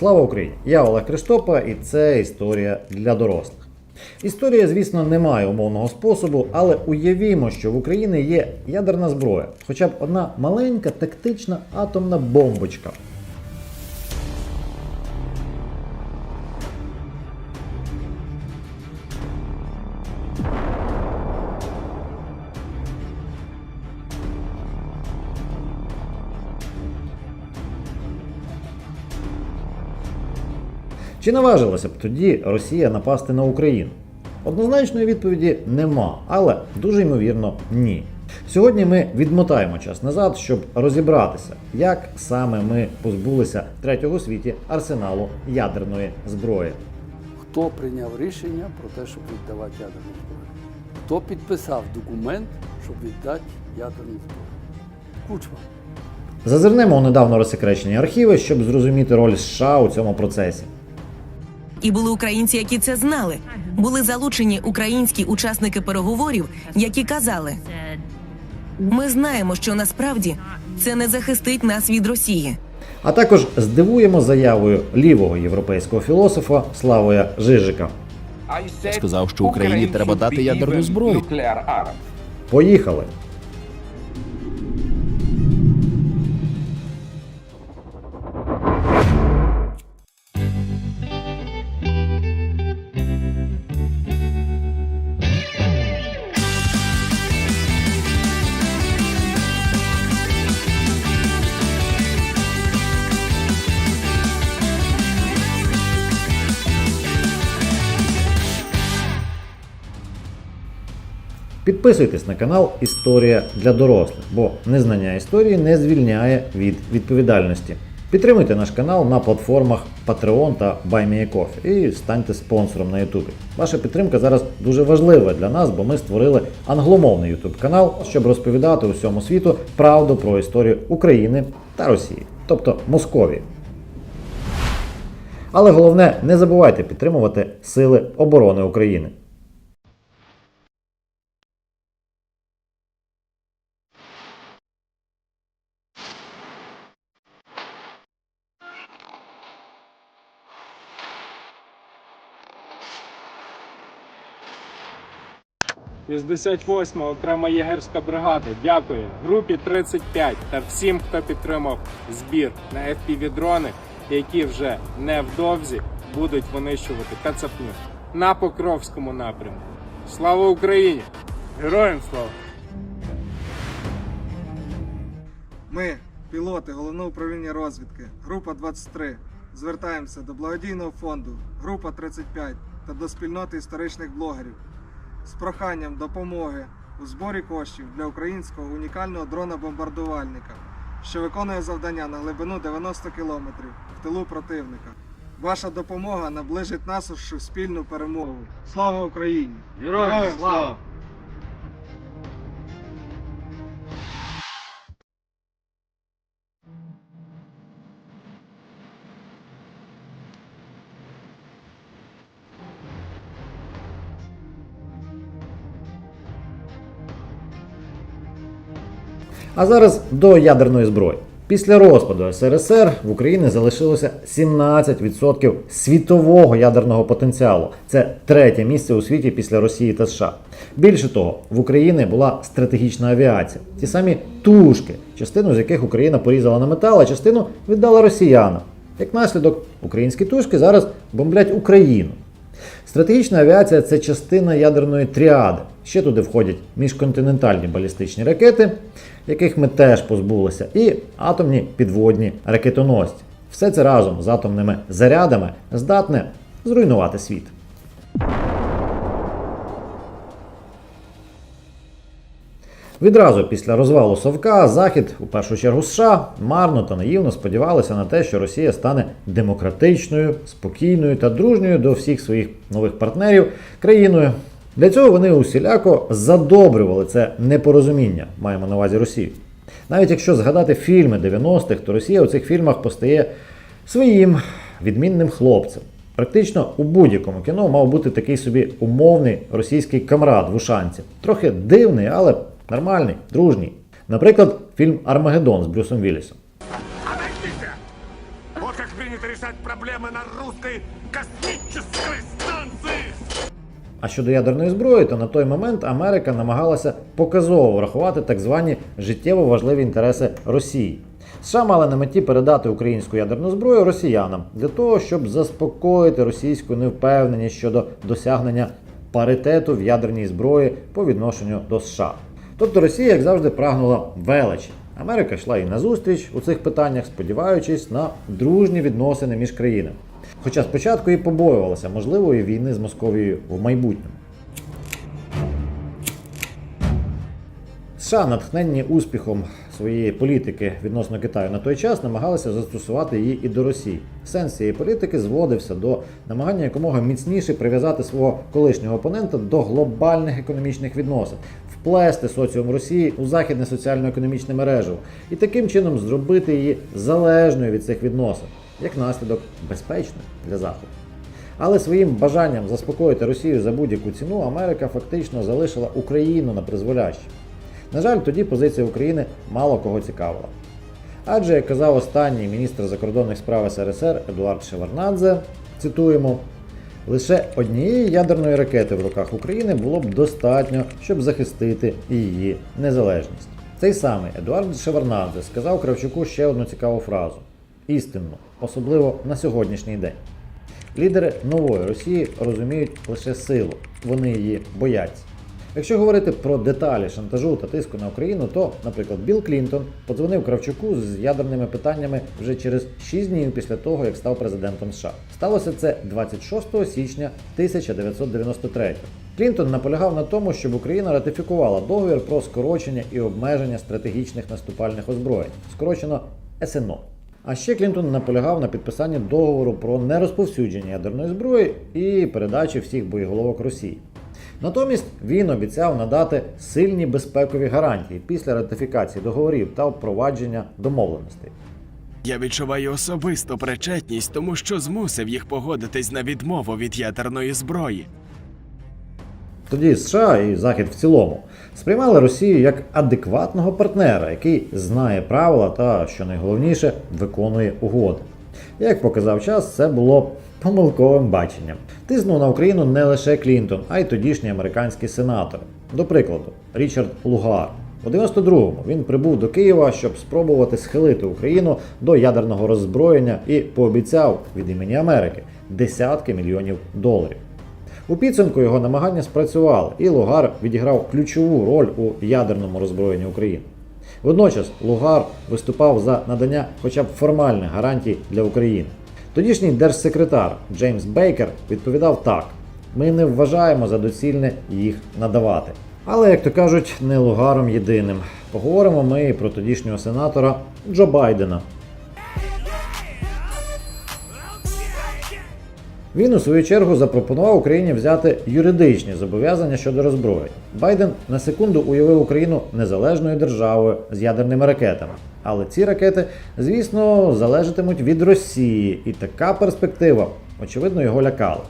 Слава Україні! Я Олег Криштопа, і це історія для дорослих. Історія, звісно, не має умовного способу, але уявімо, що в Україні є ядерна зброя, хоча б одна маленька тактична атомна бомбочка. Чи наважилася б тоді Росія напасти на Україну? Однозначної відповіді нема, але дуже ймовірно ні. Сьогодні ми відмотаємо час назад, щоб розібратися, як саме ми позбулися третього світі арсеналу ядерної зброї. Хто прийняв рішення про те, щоб віддавати ядерну зброю? Хто підписав документ, щоб віддати ядерну зброю? Кучма. Зазирнемо у недавно розсекречені архіви, щоб зрозуміти роль США у цьому процесі. І були українці, які це знали. Були залучені українські учасники переговорів, які казали: ми знаємо, що насправді це не захистить нас від Росії. А також здивуємо заявою лівого європейського філософа Славоя Жижика. Сказав, що Україні треба дати ядерну зброю. Поїхали! Підписуйтесь на канал Історія для дорослих, бо незнання історії не звільняє від відповідальності. Підтримуйте наш канал на платформах Patreon та BuyMeACoffee і станьте спонсором на YouTube. Ваша підтримка зараз дуже важлива для нас, бо ми створили англомовний YouTube канал, щоб розповідати усьому світу правду про історію України та Росії, тобто Московії. Але головне, не забувайте підтримувати Сили оборони України. – 58 окрема єгерська бригада. Дякую групі 35 та всім, хто підтримав збір на FPV-дрони, які вже невдовзі будуть винищувати кацапню на Покровському напрямку. Слава Україні! Героям слава! Ми, пілоти Головного управління розвідки, група 23, звертаємося до благодійного фонду, група 35 та до спільноти історичних блогерів з проханням допомоги у зборі коштів для українського унікального дрона-бомбардувальника, що виконує завдання на глибину 90 км в тилу противника. Ваша допомога наближить нас у спільну перемогу. Слава Україні! Героям слава! А зараз до ядерної зброї. Після розпаду СРСР в Україні залишилося 17% світового ядерного потенціалу. Це третє місце у світі після Росії та США. Більше того, в Україні була стратегічна авіація, ті самі тушки, частину з яких Україна порізала на метал, а частину віддала росіянам. Як наслідок, українські тушки зараз бомблять Україну. Стратегічна авіація це частина ядерної тріади. Ще туди входять міжконтинентальні балістичні ракети, яких ми теж позбулися, і атомні підводні ракетоносці. Все це разом з атомними зарядами здатне зруйнувати світ. Відразу після розвалу Совка Захід, у першу чергу США, марно та наївно сподівалися на те, що Росія стане демократичною, спокійною та дружньою до всіх своїх нових партнерів країною. Для цього вони усіляко задобрювали це непорозуміння, маємо на увазі Росію. Навіть якщо згадати фільми 90-х, то Росія у цих фільмах постає своїм відмінним хлопцем. Практично у будь-якому кіно мав бути такий собі умовний російський камрад в ушанці. Трохи дивний, але нормальний, дружній. Наприклад, фільм Армагеддон з Брюсом Віллісом. Вот как принято решать проблемы на космической станции? А щодо ядерної зброї, то на той момент Америка намагалася показово врахувати так звані життєво важливі інтереси Росії. США мали на меті передати українську ядерну зброю росіянам для того, щоб заспокоїти російську невпевненість щодо досягнення паритету в ядерній зброї по відношенню до США. Тобто Росія, як завжди, прагнула величі. Америка йшла і на зустріч у цих питаннях, сподіваючись на дружні відносини між країнами. Хоча спочатку і побоювалася можливої війни з Московією в майбутньому. США, натхненні успіхом своєї політики відносно Китаю на той час, намагалися застосувати її і до Росії. Сенс цієї політики зводився до намагання якомога міцніше прив'язати свого колишнього опонента до глобальних економічних відносин, вплести соціум Росії у західне соціально-економічне мережево і таким чином зробити її залежною від цих відносин, як наслідок безпечною для Заходу. Але своїм бажанням заспокоїти Росію за будь-яку ціну Америка фактично залишила Україну на призволяще. На жаль, тоді позиція України мало кого цікавила. Адже, як казав останній міністр закордонних справ СРСР Едуард Шеварнадзе, цитуємо, лише однієї ядерної ракети в руках України було б достатньо, щоб захистити її незалежність. Цей самий Едуард Шеварнадзе сказав Кравчуку ще одну цікаву фразу: істинну, особливо на сьогоднішній день. Лідери нової Росії розуміють лише силу, вони її бояться. Якщо говорити про деталі шантажу та тиску на Україну, то, наприклад, Білл Клінтон подзвонив Кравчуку з ядерними питаннями вже через 6 днів після того, як став президентом США. Сталося це 26 січня 1993 Клінтон наполягав на тому, щоб Україна ратифікувала договір про скорочення і обмеження стратегічних наступальних озброєнь, скорочено СНО. А ще Клінтон наполягав на підписанні договору про нерозповсюдження ядерної зброї і передачі всіх боєголовок Росії. Натомість він обіцяв надати сильні безпекові гарантії після ратифікації договорів та впровадження домовленостей. Я відчуваю особисту причетність, тому що змусив їх погодитись на відмову від ядерної зброї. Тоді США і Захід в цілому сприймали Росію як адекватного партнера, який знає правила та, що найголовніше, виконує угоди. Як показав час, це було помилковим баченням. Тиснув на Україну не лише Клінтон, а й тодішні американські сенатори. До прикладу, Річард Лугар. У 92-му він прибув до Києва, щоб спробувати схилити Україну до ядерного роззброєння і пообіцяв від імені Америки десятки мільйонів доларів. У підсумку його намагання спрацювали, і Лугар відіграв ключову роль у ядерному роззброєнні України. Водночас Лугар виступав за надання хоча б формальних гарантій для України. Тодішній держсекретар Джеймс Бейкер відповідав так: ми не вважаємо за доцільне їх надавати. Але, як то кажуть, не Лугаром єдиним. Поговоримо ми про тодішнього сенатора Джо Байдена. Він у свою чергу запропонував Україні взяти юридичні зобов'язання щодо роззброєння. Байден на секунду уявив Україну незалежною державою з ядерними ракетами. Але ці ракети, звісно, залежатимуть від Росії, і така перспектива, очевидно, його лякала.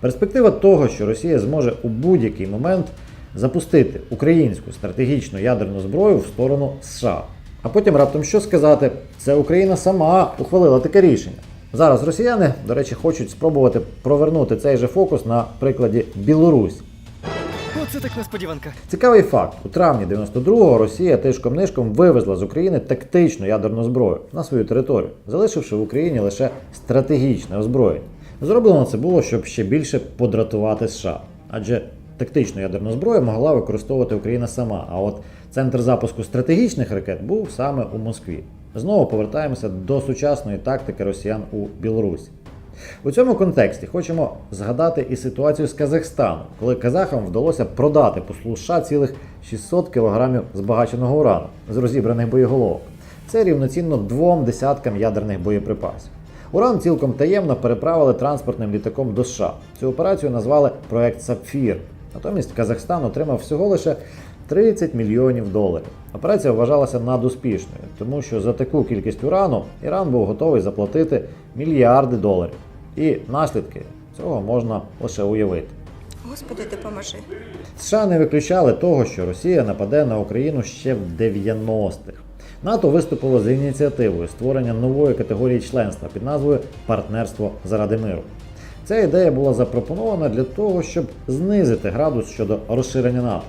Перспектива того, що Росія зможе у будь-який момент запустити українську стратегічну ядерну зброю в сторону США. А потім раптом що сказати? Це Україна сама ухвалила таке рішення. Зараз росіяни, до речі, хочуть спробувати провернути цей же фокус на прикладі Білорусі. Оце так несподіванка. Цікавий факт: у травні 92-го Росія тишком нишком вивезла з України тактичну ядерну зброю на свою територію, залишивши в Україні лише стратегічне озброєння. Зроблено це було, щоб ще більше подратувати США, адже тактичну ядерну зброю могла використовувати Україна сама. А от центр запуску стратегічних ракет був саме у Москві. Знову повертаємося до сучасної тактики росіян у Білорусі. У цьому контексті хочемо згадати і ситуацію з Казахстаном, коли казахам вдалося продати послу США цілих 600 кг збагаченого урану з розібраних боєголовок. Це рівноцінно двом десяткам ядерних боєприпасів. Уран цілком таємно переправили транспортним літаком до США. Цю операцію назвали проект Сапфір. Натомість Казахстан отримав всього лише 30 мільйонів доларів. Операція вважалася надуспішною, тому що за таку кількість урану Іран був готовий заплатити мільярди доларів. І наслідки цього можна лише уявити. Господи, допоможи. США не виключали того, що Росія нападе на Україну ще в 90-х. НАТО виступило з ініціативою створення нової категорії членства під назвою Партнерство заради миру. Ця ідея була запропонована для того, щоб знизити градус щодо розширення НАТО.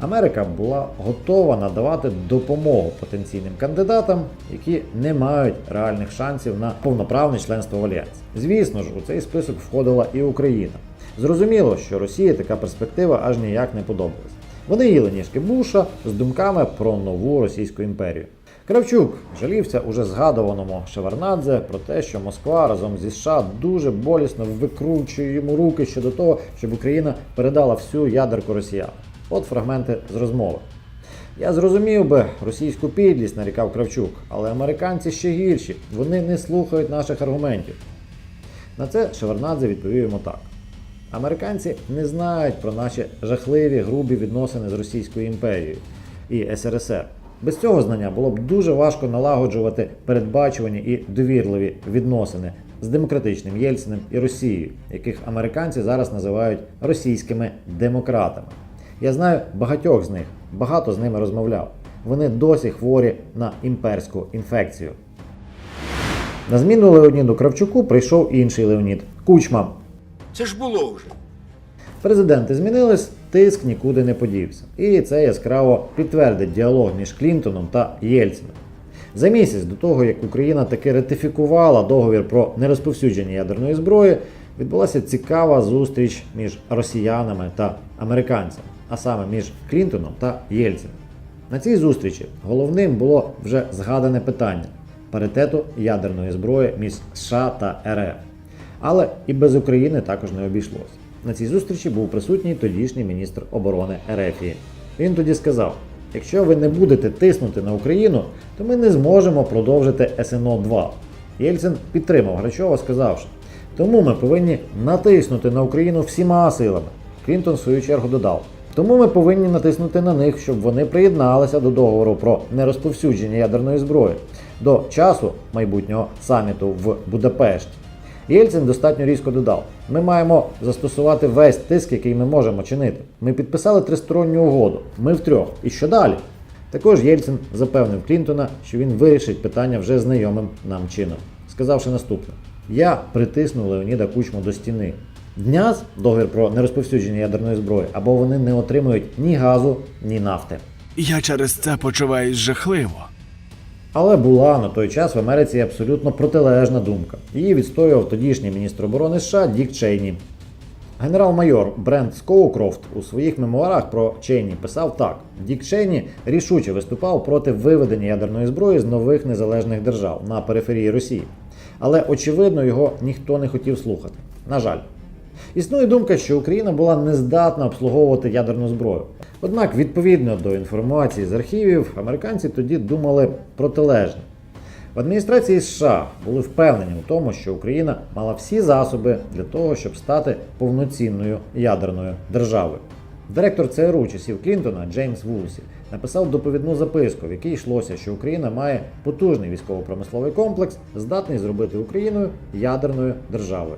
Америка була готова надавати допомогу потенційним кандидатам, які не мають реальних шансів на повноправне членство в альянсі. Звісно ж, у цей список входила і Україна. Зрозуміло, що Росії така перспектива аж ніяк не подобалась. Вони їли ніжки Буша з думками про нову Російську імперію. Кравчук жалівся уже згадуваному Шеварнадзе про те, що Москва разом зі США дуже болісно викручує йому руки щодо того, щоб Україна передала всю ядерку росіян. От фрагменти з розмови. Я зрозумів би російську підлість, нарікав Кравчук, але американці ще гірші, вони не слухають наших аргументів. На це Шеварнадзе відповів йому так. Американці не знають про наші жахливі грубі відносини з Російською імперією і СРСР. Без цього знання було б дуже важко налагоджувати передбачувані і довірливі відносини з демократичним Єльциним і Росією, яких американці зараз називають російськими демократами. Я знаю багатьох з них, багато з ними розмовляв. Вони досі хворі на імперську інфекцію. На зміну Леоніду Кравчуку прийшов інший Леонід Кучма, Це ж було вже. Президенти змінились, тиск нікуди не подівся. І це яскраво підтвердить діалог між Клінтоном та Єльцином. За місяць до того, як Україна таки ратифікувала договір про нерозповсюдження ядерної зброї, відбулася цікава зустріч між росіянами та американцями, а саме між Клінтоном та Єльцином. На цій зустрічі головним було вже згадане питання паритету ядерної зброї між США та РФ. Але і без України також не обійшлося. На цій зустрічі був присутній тодішній міністр оборони Ерефії. Він тоді сказав: якщо ви не будете тиснути на Україну, то ми не зможемо продовжити СНО 2 Єльцин підтримав Грачова, сказавши, тому ми повинні натиснути на Україну всіма силами. Клінтон в свою чергу додав. Тому ми повинні натиснути на них, щоб вони приєдналися до договору про нерозповсюдження ядерної зброї до часу майбутнього саміту в Будапешті. Єльцин достатньо різко додав: ми маємо застосувати весь тиск, який ми можемо чинити. Ми підписали тристоронню угоду. Ми втрьох. І що далі? Також Єльцин запевнив Клінтона, що він вирішить питання вже знайомим нам чином, сказавши наступне: Я притисну Леоніда Кучму до стіни. Дняз договір про нерозповсюдження ядерної зброї, або вони не отримують ні газу, ні нафти. Я через це почуваюсь жахливо. Але була на той час в Америці абсолютно протилежна думка. Її відстоював тодішній міністр оборони США Дік Чейні. Генерал-майор Брент Скоукрофт у своїх мемуарах про Чейні писав так: Дік Чейні рішуче виступав проти виведення ядерної зброї з нових незалежних держав на периферії Росії. Але очевидно його ніхто не хотів слухати. На жаль. Існує думка, що Україна була не здатна обслуговувати ядерну зброю. Однак, відповідно до інформації з архівів, американці тоді думали протилежне. В адміністрації США були впевнені у тому, що Україна мала всі засоби для того, щоб стати повноцінною ядерною державою. Директор ЦРУ часів Клінтона Джеймс Вулсі написав доповідну записку, в якій йшлося, що Україна має потужний військово-промисловий комплекс, здатний зробити Україною ядерною державою.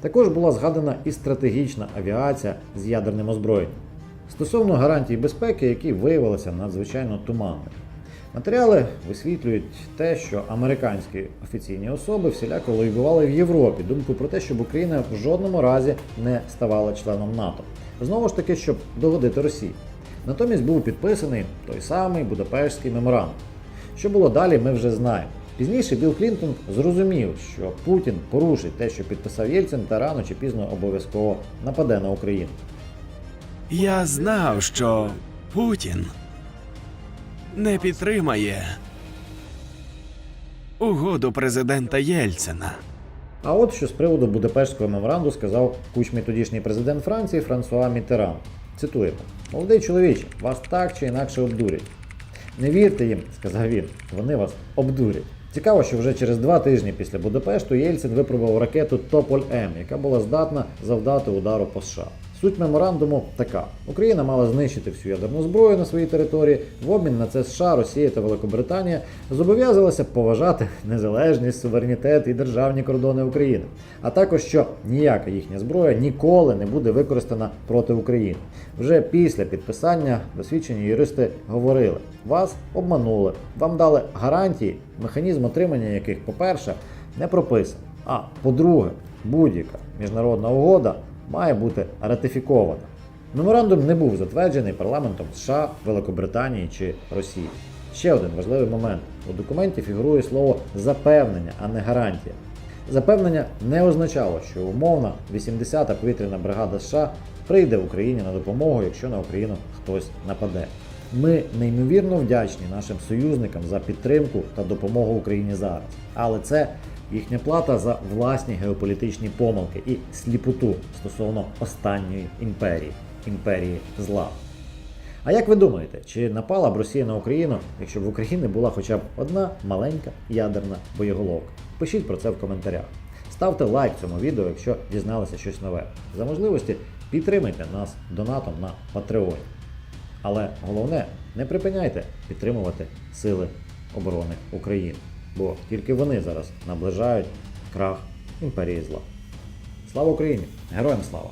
Також була згадана і стратегічна авіація з ядерним озброєнням. Стосовно гарантій безпеки, які виявилися надзвичайно туманними. Матеріали висвітлюють те, що американські офіційні особи всіляко лобівали в Європі думку про те, щоб Україна в жодному разі не ставала членом НАТО. Знову ж таки, щоб догодити Росії. Натомість був підписаний той самий Будапештський меморандум. Що було далі, ми вже знаємо. Пізніше Білл Клінтон зрозумів, що Путін порушить те, що підписав Єльцин, та рано чи пізно обов'язково нападе на Україну. Я знав, що Путін не підтримає угоду президента Єльцина. А от що з приводу Будапештського меморанду сказав кучмій тодішній президент Франції Франсуа Мітеран. Цитуємо: Молодий чоловіче, вас так чи інакше обдурять. Не вірте їм, сказав він, вони вас обдурять. Цікаво, що вже через два тижні після Будапешту Єльцин випробував ракету Тополь М, яка була здатна завдати удару по США. Суть меморандуму така: Україна мала знищити всю ядерну зброю на своїй території. В обмін на це США, Росія та Великобританія зобов'язалися поважати незалежність, суверенітет і державні кордони України, а також що ніяка їхня зброя ніколи не буде використана проти України. Вже після підписання досвідчені юристи говорили: вас обманули, вам дали гарантії, механізм отримання яких, по-перше, не прописаний. А по-друге, будь-яка міжнародна угода має бути ратифікована. Меморандум не був затверджений парламентом США, Великобританії чи Росії. Ще один важливий момент: у документі фігурує слово запевнення, а не гарантія. Запевнення не означало, що умовна 80-та повітряна бригада США прийде в Україні на допомогу, якщо на Україну хтось нападе. Ми неймовірно вдячні нашим союзникам за підтримку та допомогу Україні зараз. Але це їхня плата за власні геополітичні помилки і сліпоту стосовно останньої імперії імперії зла. А як ви думаєте, чи напала б Росія на Україну, якщо б в Україні була хоча б одна маленька ядерна боєголовка? Пишіть про це в коментарях. Ставте лайк цьому відео, якщо дізналися щось нове. За можливості підтримайте нас донатом на Patreon. Але головне, не припиняйте підтримувати Сили оборони України, бо тільки вони зараз наближають крах імперії зла. Слава Україні! Героям слава!